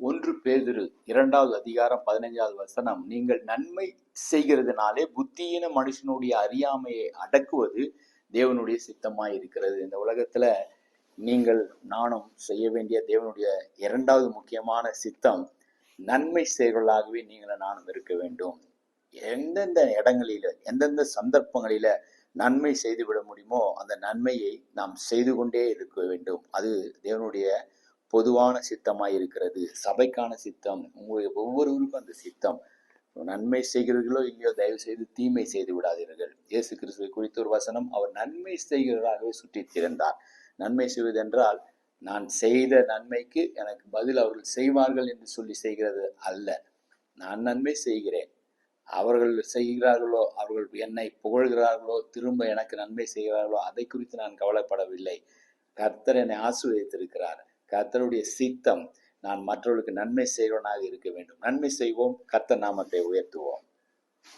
ஒன்று பேதிரு இரண்டாவது அதிகாரம் பதினைஞ்சாவது வசனம் நீங்கள் நன்மை செய்கிறதுனாலே புத்தியின மனுஷனுடைய அறியாமையை அடக்குவது தேவனுடைய சித்தமாய் இருக்கிறது. இந்த உலகத்துல நீங்கள் நானும் செய்ய வேண்டிய தேவனுடைய இரண்டாவது முக்கியமான சித்தம் நன்மை செயல்களாகவே நீங்களும் நானும் இருக்க வேண்டும். எந்தெந்த இடங்களில எந்தெந்த சந்தர்ப்பங்களில நன்மை செய்துவிட முடியுமோ அந்த நன்மையை நாம் செய்து கொண்டே இருக்க வேண்டும். அது தேவனுடைய பொதுவான சித்தமாக இருக்கிறது. சபைக்கான சித்தம் உங்களுடைய ஒவ்வொருவருக்கும் அந்த சித்தம். நன்மை செய்கிறீர்களோ இல்லையோ தயவு செய்து தீமை செய்து விடாதீர்கள். இயேசு கிறிஸ்துவை குறித்த ஒரு வசனம் அவர் நன்மை செய்கிறவராகவே சுற்றி திறந்தார் நன்மை செய்வதென்றால் நான் செய்த நன்மைக்கு எனக்கு பதில் அவர்கள் செய்வார்கள் என்று சொல்லி செய்கிறது அல்ல. நான் நன்மை செய்கிறேன். அவர்கள் செய்கிறார்களோ அவர்கள் என்னை புகழ்கிறார்களோ திரும்ப எனக்கு நன்மை செய்கிறார்களோ அதை குறித்து நான் கவலைப்படவில்லை. கர்த்தர் என்னை ஆசீர்வதித்திருக்கிறார். கத்தனுடைய சித்தம். நான் மற்றவர்களுக்கு நன்மை செய்கிறவனாக இருக்க வேண்டும். நன்மை செய்வோம். கத்த நாமத்தை உயர்த்துவோம்.